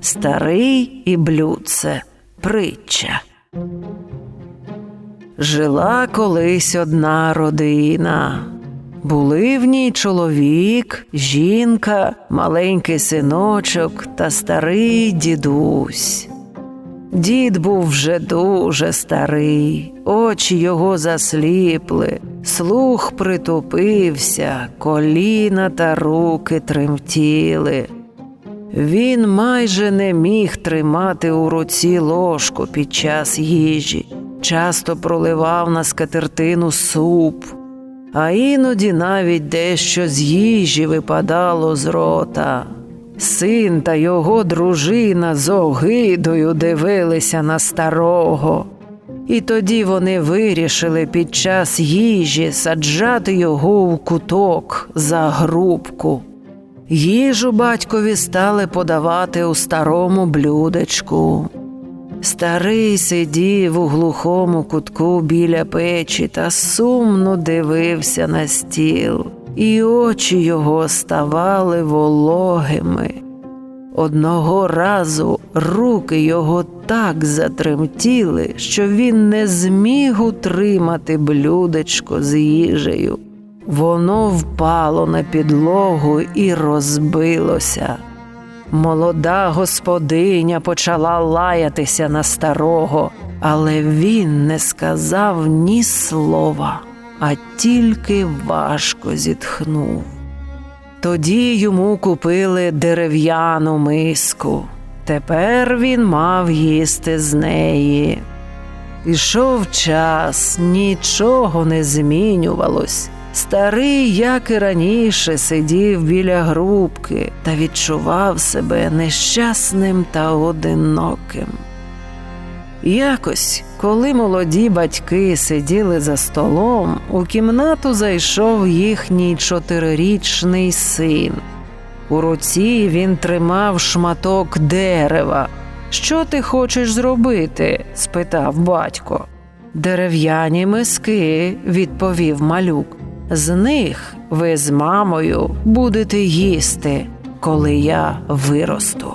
Старий і блюдце притча. Жила колись одна родина. Були в ній чоловік, жінка, маленький синочок та старий дідусь. Дід був вже дуже старий, очі його засліпли, слух притупився, коліна та руки тремтіли. Він майже не міг тримати у руці ложку під час їжі, часто проливав на скатертину суп, а іноді навіть дещо з їжі випадало з рота. Син та його дружина з огидою дивилися на старого. І тоді вони вирішили під час їжі саджати його в куток за грубку. Їжу батькові стали подавати у старому блюдечку. Старий сидів у глухому кутку біля печі та сумно дивився на стіл, і очі його ставали вологими. Одного разу руки його так затремтіли, що він не зміг утримати блюдечко з їжею. Воно впало на підлогу і розбилося. Молода господиня почала лаятися на старого, але він не сказав ні слова, а тільки важко зітхнув. Тоді йому купили дерев'яну миску. Тепер він мав їсти з неї. Ішов час, нічого не змінювалось. Старий, як і раніше, сидів біля грубки та відчував себе нещасним та одиноким. Якось, коли молоді батьки сиділи за столом, у кімнату зайшов їхній чотирирічний син. У руці він тримав шматок дерева. Що ти хочеш зробити? спитав батько. Дерев'яні миски, відповів малюк. З них ви з мамою будете їсти, коли я виросту.